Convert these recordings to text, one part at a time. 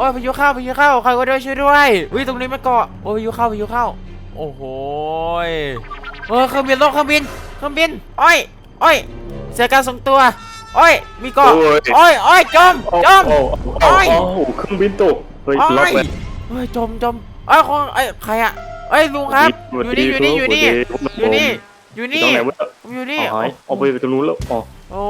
อ้ยพายุเข้าพายุเข้าใครก็ได้ช่วยด้วยวิตรงนี้ไม่เกาะโอ้ยพายุเข้าพายุเข้า โอ้โหยเออเครื่องบินลงเครื่องบินเครื่องบินโอ้ยโอ้ยเสียการทรงตัวโอ้ยมีเกาะโอ้ยโอ้ยโอ้ยจมจมโอ้โอ้โอ้ยโอ้โอ้เครื่องบินตกเฮ้ยโอ้ล็อกยเลยเฮ้ยจมจมเอ้ยคนเอ้ยใครอะเอ้ยลุงครับ อยู่นี่อยู่นี่อยู่นี่อยู่นี่อยู่นี่นี่ตรงไหนวะผมอยู่นี่เอาหายเอาไปตรงนู้นแล้วอ๋อ โอ้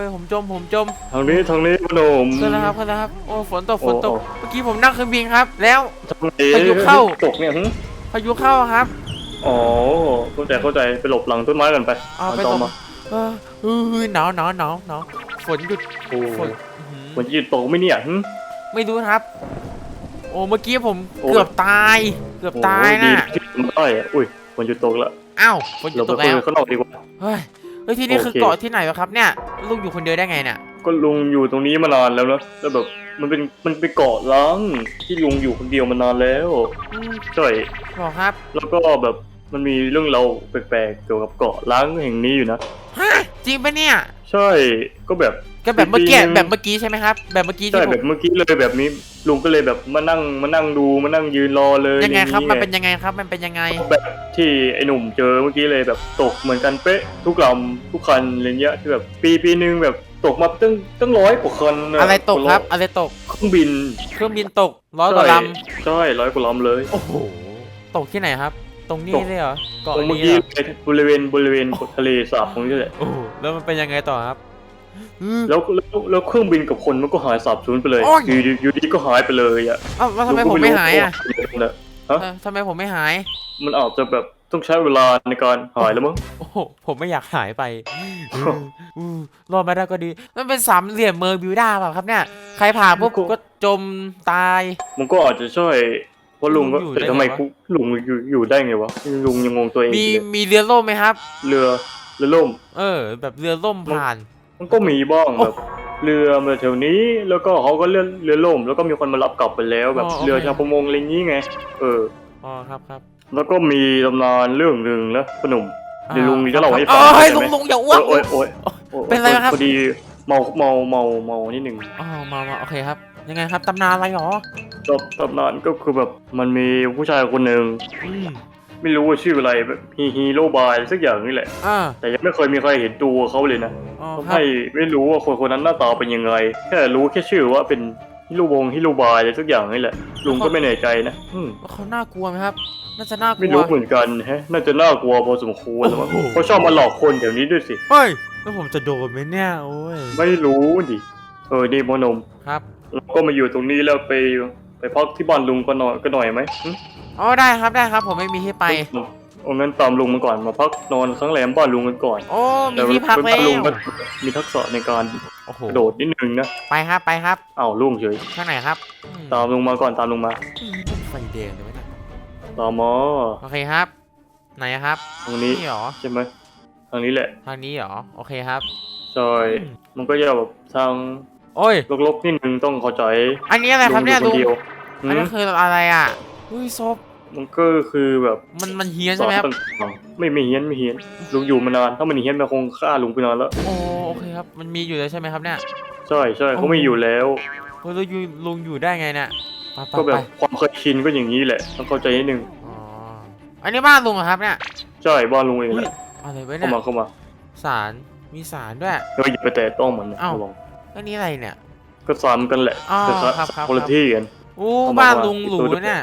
ยผมจมผมจมทางนี้ทางนี้พนมขึ้นแล้วครับขึ้นแล้วครับโอ้ฝนตกฝนตกโอ้เมื่อกี้ผมนั่งเครื่องบินครับ แล้ว ทางไหนพายุเข้า ตกเนี่ยหึพายุเข้าครับ อ๋อเข้าใจเข้าใจไปหลบหลังต้นไม้กันไปเอาไปต่ตอรงมาเออเออหนาวหนาวหนาวหนาวฝนหยุดโอ้ฝนอื้อหือมันจะหยุดตกไหม่เนี่ยหึ ไม่รู้ครับ โอ้เมื่อกี้ผมโอ้ เกือบตาย เกือบตายโอ้ดีน่ะที่ทำได้อะอุ้ยมันหยุดตกแล้วอ้าวฝนหยุเราดไปตกคุยแล้วกันข้างนอกดีกว่าเฮ้ย เฮ้ยที่นี่โอเคคือเกาะที่ไหนวะครับเนี่ยลุงอยู่คนเดียวได้ไงเนี่ยก็ลุงอยู่ตรงนี้มานานแล้วนะแล้วแบบมันเป็นมันเป็นเกาะล้างที่ลุงอยู่คนเดียวมานานแล้วอืมใช่บอกครับ แล้วก็แบบมันมีเรื่องเราวแปลกๆเกี่ยวกับเกาะล้างแห่งนี้อยู่นะฮะจริงปะเนี่ย ใช่ก็แบบก็แบบเมื่อกี้ปีนึงแบบเมื่อกี้ใช่ไหมครับ แบบเมื่อกี้ใช่ที่ผแบมบเมื่อกี้เลยแบบนี้ลุงก็เลยแบบมานั่งมานั่งดูมานั่งยืนรอเลยยังไงครับอมันเป็นยังไงครับ มันเป็นยังไง แบบที่ไอ้หนุ่มเจอเมื่อกี้เลยแบบตกเหมือนกันเป๊ะทุกลำทุกคันอะไรเงี้ยที่แบบปีปีหนึงแบบตกมาตั้งตั้งร้อยกว่าคันะอะไรตกครับ อะไรตกเครื่องบิน เครื่องบินตกร้อยกว่าลใช่ร้อยกว่าลำเลยำโอ้โหตกที่ไหนครับ ตรงนี้ตกเลยเหรอเกาะตรงเมื่อนี้กี้เหรอบริเวณบริเวณทะเลสาบตรงนี้แหละ โอ้โหแล้วมันเป็นยังไงต่อครับอืม แล้วแล้วแล้วเครื่องบินกับคนมันก็หายสาบสูญไปเลยโอ้ย อยู่ดีอยู่ดีก็หายไปเลยอะเอ้าแล้วทำไมผมไม่หายอะลุงก็ไม่รู้ว่าฮะเออทำไมผมไม่หาย มันอาจจะแบบต้องใช้เวลาในการหายแล้วมั้ง โอ้โหผมไม่อยากหายไปอืมอืมรอดมาได้ก็ดี มันเป็นสามเหลี่ยมเมอร์บิวด้าเปล่าครับเนี่ย ใครผ่านปุ๊บก็จมตาย มันก็อาจจะใช่เพ ราะลุงก็ลุงอยู่แต่ได้ทำไมไงวะ กูลุงอยู่อยู่ได้ไงวะลุงยังงงตัวเองมีอยู่เลยมีเรือล่มไหมครับ เรือเรือล่ม เออ แบบเรือล่มผ่าน มันก็มีบ้างโอ้แบบเรือมาแถวนี้แล้วก็เขาก็เรือเรือล่ม แล้วก็มีคนมารับกลับไปแล้วแบบอ๋อโอเค เรือชาวประมงอะไรอย่างงี้ไง เออ อ๋อครับครับแล้วก็มีตำนานเรื่องหนึ่งนะพอหนุ่มอ่าเดี๋ยวลุงจะเล่าให้คฟัรังบเอ้ยได้ลุไหม งลุงอย่าอ้วก โอ๊ยโอ๊ยโอ๊ยเป็นไรครับ พอดีเมาเมาเมาเมานิดหนึ่งอ๋อมามาโอเคครับ ยังไงครับตำนานอะไรหรอ ตำตำนานก็คือแบบมันมีผู้ชายคนหนึ่งอืมไม่รู้ว่าชื่ออะไรแบบฮีฮีโรบายสักอย่างนี่แหละ อ่า แต่ยังไม่เคยมีใครเห็นตัวเขาเลยนะอ๋อทำครับให้ไม่รู้ว่าคนคนนั้นหน้าตาเป็นยังไงแค่รู้แค่ชื่อว่าเป็นฮิโรวงฮิโรบายอะไรสักอย่างนี่แหละลุงก็ไม่แน่ใจนะอืมเขาน่ากลัวไหมครับ น่าจะน่ากลัว ไม่รู้เหมือนกันแฮะ น่าจะน่ากลัวพอสมควรแล้วมั้งโอ้โห เขาชอบมาหลอกคนแถวนี้ด้วยสิ เฮ้ย แล้วผมจะโดนไหมเนี่ย โอ้ย ไม่รู้ดิ เออ นี่โมอนมครับ เราก็มาอยู่ตรงนี้แล้วไป ไปพักที่บ้านลุงก็หน่อยก็หน่อยไหมหึอ๋อได้ครับได้ครับ ผมไม่มีที่ไป เอางั้นตามลุงมาก่อนมาพักนอนครั้งแรมบ้านลุงกันก่อนโอ้มีที่พักแล้ต่ลุงก็วมีทักษะในการโอ้โหกระโดดนิดนึงนะไปครับไปครับอ้าวลุงเฉยข้างไหนครับอืมตามลุงมาก่อนตามลุงมาอืมไฟแดงเลยวะเนี่ยตามมาโอเคครับ ไหนครับทางนี้นี่เหรอใช่ไหมทางนี้แหละทางนี้เหรอโอเคครับ ใช่มันก็จะแบบทาง โอ้ย ลกๆนิดนึงต้องเข้าใจอันนี้อะไรครับเนี่ยลุลุงงอยู่คนเดียวอันนี้หืมคืออะไรอะอุ้ยศพมันก็คือแบบมันมันเฮี้ยนใช่ไหมครับต่างๆไม่ไม่เฮี้ยนไม่เฮี้ยนลุงอยู่มานานถ้ามันเฮี้ยนมันคงฆ่าลุงไปนานแล้วโอ้โอเคครับมันมีอยู่แล้วใช่ไหมครับเนี่ยใช่ใช่เขาไม่อยู่แล้วเฮ้ยแล้วอยู่ลุงอยู่ได้ไงเนี่ยไปไปก็แบไปบความเคยชินก็อย่างนี้แหละต้องเข้าใจนิดนึงอ๋ออันนี้บ้านลุงเหรอครับเนี่ยใช่บ้านลุงเองอุ้แหยละอะไรไว้เข้าเนี่ยมาเข้ามาสารมีสารด้วยเราอย่าไปแตะต้องมันนะเอ้า ระวังอันนี้อะไรเนี่ย ก็ซ้ำกันแหละอ๋อแต่ซ้ครับครับำคนละที่กันโอ้เอามาบ้านวางลุงหรูอีกตัวด้วย เนี่ย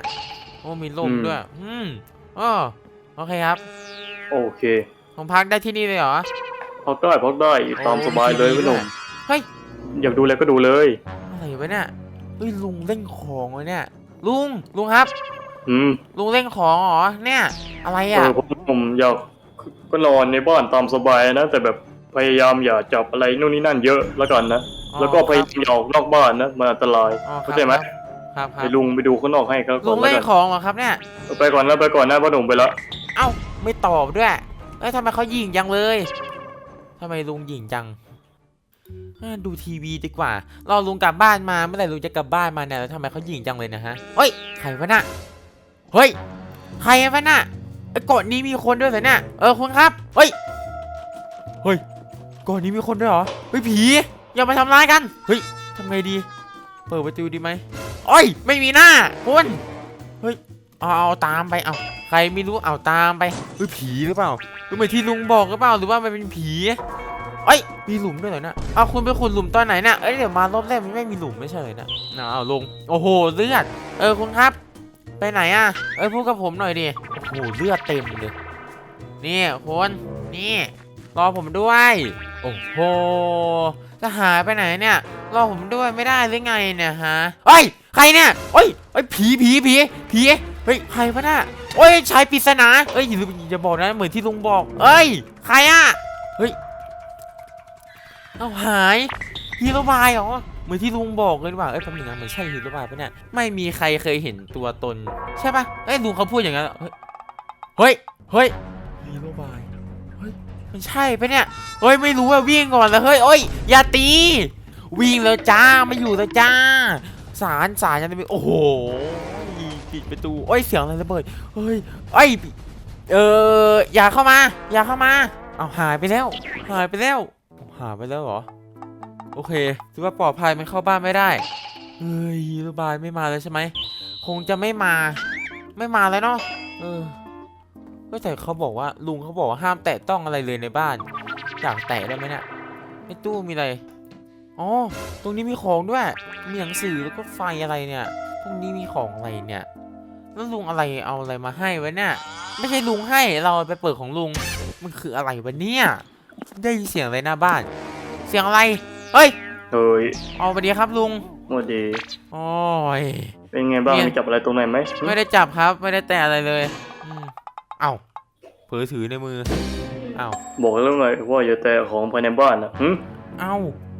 โอ้มีลมอืมด้วย อืมอ๋อโอเคครับ โอเคผมพักได้ที่นี่เลยเหรอ พักได้พักได้ตามสบายเลยโอ้พี่หนุ่มเฮ้ย อยากดูอะไรก็ดูเลยอะไรวะเนี่ยเฮ้ยลุงเล่นของวะเนี่ย ลุงลุงครับ อืมลุงเล่นของเหรอเนี่ย อะไรเออะอผมผมอยากก็นอนในบ้านตามสบายนะ แต่แบบพยายามอย่าจับอะไรนู่นนี่นั่นเยอะแล้วกันนะ อ๋อแล้วก็พยายามอย่าออกนอกบ้านนะมันอันตรายอ๋อครับเข้าใจไหมคครับครัให้บลุงไปดูข้างนอกให้เขาก่ลุอนงแล้เล่วนกันของเหรอครับเนี่ย ไปก่อนแล้วไปก่อนนะพ่อหนุ่มไปแล้วเอ้าไม่ตอบด้วย เอ้ยทำไมเขาหยิงจังเลยทำไมลุงหยิงจังเอ้ยดูทีวีดีกว่ารอลุงกลับบ้านมาเมื่อไหร่ลุงจะกลับบ้านมาเนี่ยแล้วทำไมเขาหยิงจังเลยนะฮะเฮ้ยใครวะน่ะเฮ้ยใครวะน่ะไอ้เกาะนี้มีคนด้วยเหรอเนี่ยเออคุณครับเฮ้ยเฮ้ยเกาะนี้มีคนด้วยเหรอเฮ้ยผี อย่ามาทำร้ายกัน เฮ้ยทำไงดี เปิดประตูดีไหมโอ้ย ไม่มีหน้าคุณเฮ้ย เอาเอาตามไป เอาใครไม่รู้ เอาตามไปเฮ้ยผีหรือเปล่าหรือเหมือนที่ลุงบอกหรือเปล่า หรือว่ามันเป็นผีเอ้ย มีหลุมด้วยเหรอเนะเอาคุณไปขุดหลุมตอนไหนน่ะเอ้ย เดี๋ยวมารอบแรกมันไม่มีหลุมไม่ใช่เลยนะนะเอาลง โอ้โห เลือด เออคุณครับ ไปไหนอะ เอ้ยพูดกับผมหน่อยดิ โอ้โห เลือดเต็มเลย นี่คุณ นี่ รอผมด้วย โอ้โหจะหายไปไหนเนี่ยรอผมด้วยไม่ได้หรือไงเนี่ยฮะเฮ้ยใครเนี่ยเฮ้ยเฮ้ยผีผีผีผีเฮ้ยใครวะน่ะโอ้ยชายปริศนาเอ้ยอย่าบอกนะเหมือนที่ลุงบอกเอ้ยใครอะเฮ้ยเอาหายฮีโร่บายเหรอเหมือนที่ลุงบอกเลยว่าเอ้ยแป๊บนึงนะมันใช่ฮีโร่บายปะเนี่ยไม่มีใครเคยเห็นตัวตน ใช่ปะเอ้ยลุงเขาพูดอย่างนั้นเฮ้ยเฮ้ยฮีโร่บาย มันใช่ปะเนี่ยเฮ้ยไม่รู้ว่าวิ่งก่อนแล้วเฮ้ยเอ้ยอย่าตี วิ่งแล้วจ้าไม่อยู่แล้วจ้า สารสารยังไม่โอ้โหปิดประตูโอ้ยเสียงอะไรระเบิดเฮ้ยเอ้ยเอออย่าเข้ามา อย่าเข้ามาเอาหายไปแล้ว หายไปแล้ว หายไปแล้วเหรอโอเคถือว่าปลอดภัยมันเข้าบ้านไม่ได้เฮ้ยระบายไม่มาแล้วใช่ไหมคงจะไม่มา ไม่มาแล้วเนาะเออ ก็แต่เขาบอกว่าลุงเขาบอกว่าห้ามแตะต้องอะไรเลยในบ้านอยากแตะได้ไหมเนี่ยในตู้มีอะไรอ๋อตรงนี้มีของด้วยมีหนังสือแล้วก็ไฟอะไรเนี่ยตรงนี้มีของอะไรเนี่ยแล้วลุงอะไรเอาอะไรมาให้วะเนี่ยไม่ใช่ลุงให้เราไปเปิดของลุงมันคืออะไรวะเนี่ยได้ยินเสียงอะไรหน้าบ้าน เสียงอะไรเฮ้ยเฮ้ยเอาไปดีครับลุงโมดีโอ้ยเป็นไงบ้างเนี่ยมีจับอะไรตรงไหนไหมไม่ได้จับครับไม่ได้แตะอะไรเลยอืม เอ้าเผลอถือในมือเอ้าบอกแล้วไงว่าอย่าแตะของภายในบ้านนะหึเอ้า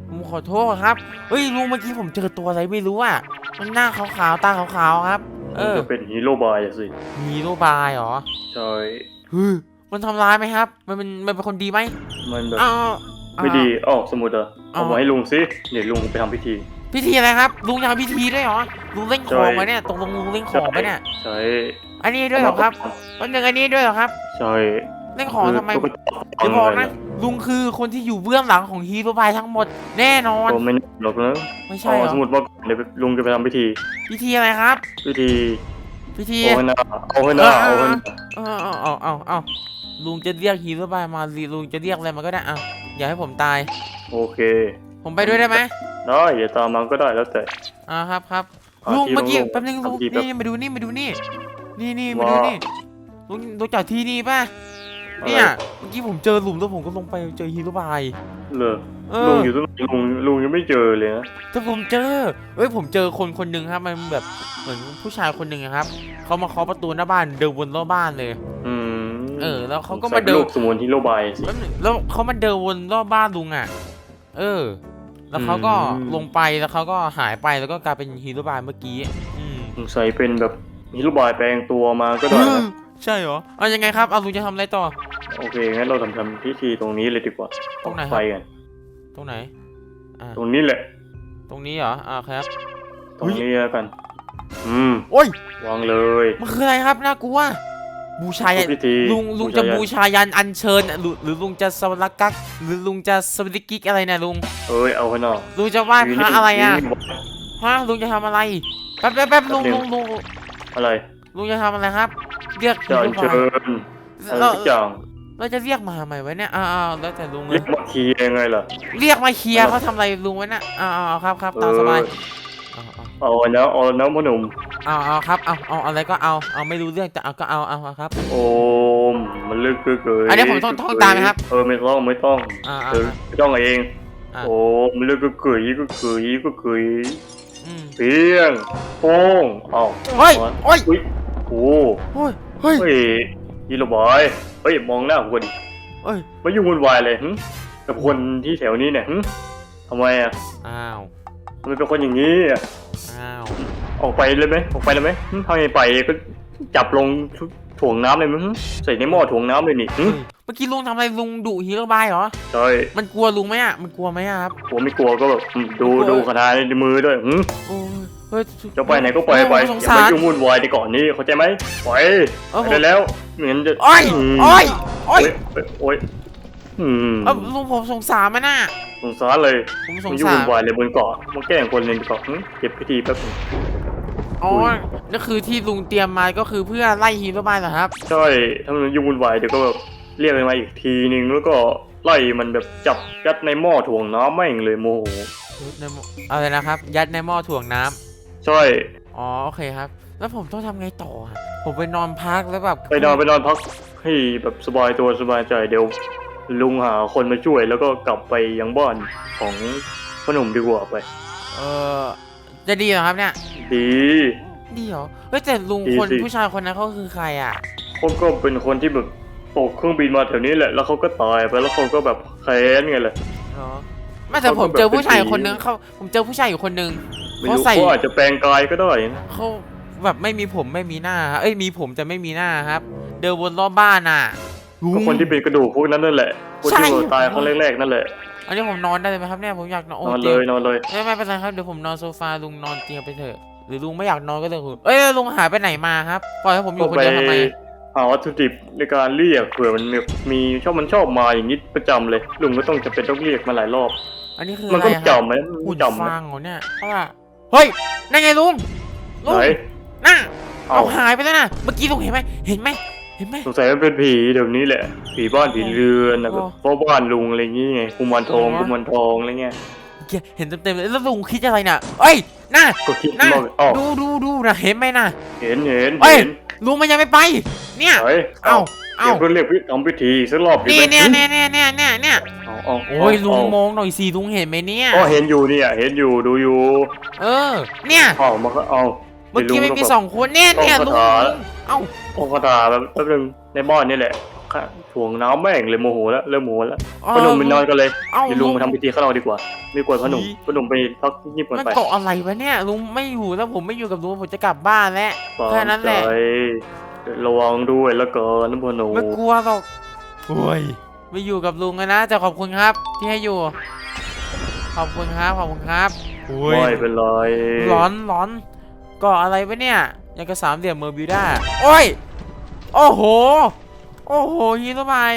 ผมขอโทษครับ เฮ้ยลุงเมื่อกี้ผมเจอตัวอะไรไม่รู้อะ มันหน้าขาวๆตาขาวๆครับ เออ จะเป็นฮีโร่บายอะสิมีโรบายเหรอใช่เฮ้ยมันทำร้ายไหมครับ มันเป็นมันเป็นคนดีไหมมันแบบ อ้าวไม่ดีอ้าวสมุดเหรอเอาเอามาให้ลุงสิเดี๋ยวลุงไปทำพิธี พิธีอะไรครับ ลุงจะทำพิธีด้วยเหรอลุงเล่นของใช่ไว้เนี่ยตกลงลุงเล่นของไปเนี่ย ใช่ อันนี้ด้วยเหรอครับวันหนึ่งอันนี้ด้วยเหรอครับใช่เล่นของทำไมตุ๊กตาจะบอกนะลุงคือคนที่อยู่เบื้องหลังของฮีโร่บายทั้งหมดแน่นอนก็ไม่แน่หรอกนะไม่ใช่เอาเหรอสมุดมาก่อนเดี๋ยวลุงจะไปทำพิธี พิธีอะไรครับ พิธี พิธีเอาให้หน้าเอาให้หน้าเอาให้หน้าเออเอาเอาเอาเอาลุงจะเรียกฮีโร่บายมาลุงจะเรียกอะไรมาก็ได้อะอย่าให้ผมตาย โอเค ผมไปด้วยได้ไหมได้อย่าตามมาก็ได้แล้วแต่อ่าครับครับอะลุงที่เมื่อกี้ลุงแป๊บนึงลุงทำทีแป๊บนี่มาดูนี่มาดูนี่ นี่นี่มาดูว่านี่ลุงรู้จักที่นี่ป่ะอะไรเนี่ยเมื่อกี้ผมเจอหลุมแล้วผมก็ลงไปเจอฮีโร่บายเลยเอลุองอยู่ตรงไหนลุงลุงยังไม่เจอเลยนะแต่ผมเจอเอ้ยผมเจอคนคนหนึ่งครับ มันแบบเหมือนผู้ชายคนหนึ่งอะครับเขามาเคาะประตูหน้าบ้านเดินวนรอบบ้านเลย อืมเออ แล้วเขาก็สงสัมายเดินลูกสมุนฮีโร่บายสิแป๊บนึงแล้วเขามาเดินวนรอบบ้านลุงอะ เออ แล้วเขาก็อืมลงไปแล้วเขาก็หายไปแล้วก็กลายเป็นฮีโร่บายเมื่อกี้อืมสงสัยเป็นแบบ ฮีโร่บายแปลงตัวมาก็ได้นะใช่เหรอเอายังไงครับเอาลุงจะทำอะไรต่อ โอเคงั้นเราทำทำพิธีตรงนี้เลยดีกว่าตรงไหนครับไปกันตรงไหน อ่าตรงนี้แหละ ตรงนี้เหรออ่าครับ ตรงนี้แล้วกัน อืมโอ้ย วางเลยมันคืออะไรครับน่ากลัวบูชายันพิธีลุงลุงจะบูชายันอัญเชิญหรือหรือลุงจะสวรรกักหรือลุงจะสวริกิกอะไรเนี่ยลุงเอ้ยเอาให้หน่อยลุงจะไหว้พระอะไรอะนี่ฮะลุงจะทำอะไรแป๊บแป๊บแป๊บลุงแป๊ลุบงนึลุงง อะไรลุงจะทำอะไรครับ เรียกจะอัญเชิญอะไรเราสักอย่างเราจะเรียกมาทำไมวะเนี่ยอ้าวๆแล้วแต่ลุงเลเรียยกมาเคลียร์ยังไงล่ะ เรียกมาเคลียร์อะไรเขาทำอะไรลุงวะเนี่ยอ้าวๆครับครับตามสบายเออเอาเอานะเอานะพ่อหนุ่มเอาเอาครับเอาเอาอะไรก็เอาเอาไม่รู้เรื่องแต่เอาก็เอาเอาเอาครับ โอมมันลึกเกยเกยอันนี้ผมต้องท่องตามไหมครับ เออไม่ต้องไม่ต้องอ่าเออไม่ต้องเองอ่าโอ้มันลึกเกยเกยก็เกยก็เกยอืม เพียงโป้งเอ้าเฮ้ยโอ้ยอุ้ยโอ้โอ้ยเฮ้ยเฮ้ยยีโรบอยเฮ้ยมองหน้าผมก่อนดิเอ้ยไม่ยุ่งวุ่นวายเลยหึกับคนที่แถวนี้เนี่ยหึทำไมอะอ้าวทำไมเป็นคนอย่างนี้อะอ้าวออกไปเลยไหมออกไปเลยไหมหึถ้าไม่ไปก็จับลง ถ่วงน้ำเลยมั้งหึใส่ในหม้อถ่วงน้ำเลยนี่หึเมื่อกี้ลุงทำอะไรลุงดุฮีโร่บายเหรอ ใช่มันกลัวลุงไหมอะ มันกลัวไหมอะครับ ผมไม่กลัวก็แบบอืมดูดูคาถาในมือด้วยหึโอ้ยเฮ้ยจะไปไหนก็ไปไปโอ้ยสงอย่าสาไปร ยุ่งวุ่นวายในก่อนนี้เข้าใจไหมไปเออผมไปแล้วเหมือนจะโอ้ยมโอ้ยโอ้ยโอ้ยโอ้ยอืมเออลุงผมสงสารมันน่ะ สงสารเลยผมสมังนยุ่งสารวุ่นวายเลยบนเกาะมาแกล้งคนเลยดีกว่าหึเก็บพิธีแป๊บนึง อ๋อนั่นคือที่ลุงเตรียมมาก็คือเพื่อไล่ฮีโร่บายเหรอครับ ใช่ถ้ามันยุ่งวุ่นวายเดี๋ยวก็แบบเรียกมันมาอีกทีนึงแล้วก็ไล่มันแบบจับยัดในหม้อถ่วงน้ำแม่งเลยโมโหยัดในหม้ออะไรนะครับ ยัดในหม้อถ่วงน้ำใช่อ๋อ โอเคครับ แล้วผมต้องทำไงต่ออะผมไปนอนพักแล้วแบบไปนอนไปนอนพักให้แบบสบายตัวสบายใจเดี๋ยวลุงหาคนมาช่วยแล้วก็กลับไปยังบ้านของพ่อหนุ่มดีกว่าไป เออจะดีเหรอครับเนี่ย ดี ดีเหรอเฮ้ยแต่ลุงดีคนสิ ผู้ชายคนนั้นเขาคือใครอะ เขาก็เป็นคนที่แบบตกเครื่องบินมาแถวนี้แหละ แล้วเขาก็ตายไปแล้วเขาก็แบบแค้นไงแหละเหรอไม่แต่ผมเจอผู้ชายคนนึงเขาผมเจอผู้ชายอยู่คนนึงไม่เขารู้ใส่เขาอาจจะแปลงกายก็ได้นะเขาแบบไม่มีผมไม่มีหน้าครับเอ้ยมีผมแต่ไม่มีหน้าครับ เดินวนรอบบ้านอะลุงก็คนที่เป็นกระดูกพวกนั้นนั่นแหละคนที่ใช่โดนตายครั้งแรกๆนั่นแหละอันนี้ผมนอนได้เลยไหมครับเนี่ยผมอยากนอนโอ้นอนตีเลงยนอนเลยไม่ไม่เป็นไรครับเดี๋ยวผมนอนโซฟาลุงนอนเตียงไปเถอะ หรือลุงไม่อยากนอนก็เรื่องของลุงเอ้ยลุงหายไปไหนมาครับปล่อยให้ผมอยู่คนเดียวทำไมหาวัตถุดิบในการเรียกเผื่อมันมีมีชอบมันชอบมาอย่างนี้ประจำเลย ลุงก็ต้องจะเป็นต้องเรียกมาหลายรอบ อันนี้คือมันอะไรก็ครับจำไหมหุ่นจำไหมฟางเหรอเนี่ยเพราะว่าเฮ้ยนั่นไงลุงลุงไหนน่ะเอาเอาหายไปแล้วนะเมื่อกี้ลุงเห็นไหมเห็นไหมเห็นไหมสงสัยมันเป็นผีเดี๋ยวนี้แหละ ผีบ้านผีเรือนนะโอ้แบบเพราะบ้านลุงอะไรอย่างงี้ไงกุมารทองโอ้กุมารทองอะไรเงี้ยเมื่อกี้เห็นเต็มๆเลยแล้วลุงคิดอะไรน่ะเอ้ย น่ะก็คิดน่ะว่าอ๋อดูดูดูนะเห็นไหมน่ะเห็นเห็นเอ้ยเห็นลุงมันยังไม่ไป เนี่ย เฮ้ยเอ้าเอ้าเดี๋ยวเรียกพี่ทำพิธีอีกสักรอบดีนี่ไหมเนี่ยเนี่ยเนี่ยเนี่ยเนี่ยเนี่ยเอาเอาโอ้ยลุงเอามองหน่อยสิลุงเห็นไหมเนี่ยอ๋อเห็นอยู่เนี่ยเห็นอยู่ดูอยู่เออ เนี่ยเอามาก็เอาเมื่อกี้ไม่มีสององคนเนี่ยเนี่ยต้องลุงคาถาเอ้า องคาถาแบบแป๊บนึงในบ้านนี่แหละ ค่ะถ่วงน้ำแม่งเลยโมโหแล้วเริ่มโมโหแล้วเอ้าพ่อหนุ่มไปนอนกันเลยเอ้า เดี๋ยวลุงมาทำพิธีข้างนอกดีกว่าไม่กวนพ่อหนุ่มอุ๊ยพ่อหนุ่มไปพักงีบก่อนมันไปเกาะอะไรวะเนี่ยลุงไม่อยู่แล้วผมไม่อยู่กับลุงผมจะกลับบ้านแล้ว แค่นั้นแหละใจระวังด้วยแล้วก็น้ำพ่อหนุ่มไม่กลัวหรอกโอ้ยไม่อยู่กับลุงอะนะแต่ขอบคุณครับ ที่ให้อยู่ ขอบคุณครับขอบคุณครับ โอ้ยไม่เป็นไรร้อนร้อนเกาะอะไรวะเนี่ยยังกระสามเหลี่ยมเมอร์บิวด้าโอ้ยโอ้โห โอ้โหฮีโร่บาย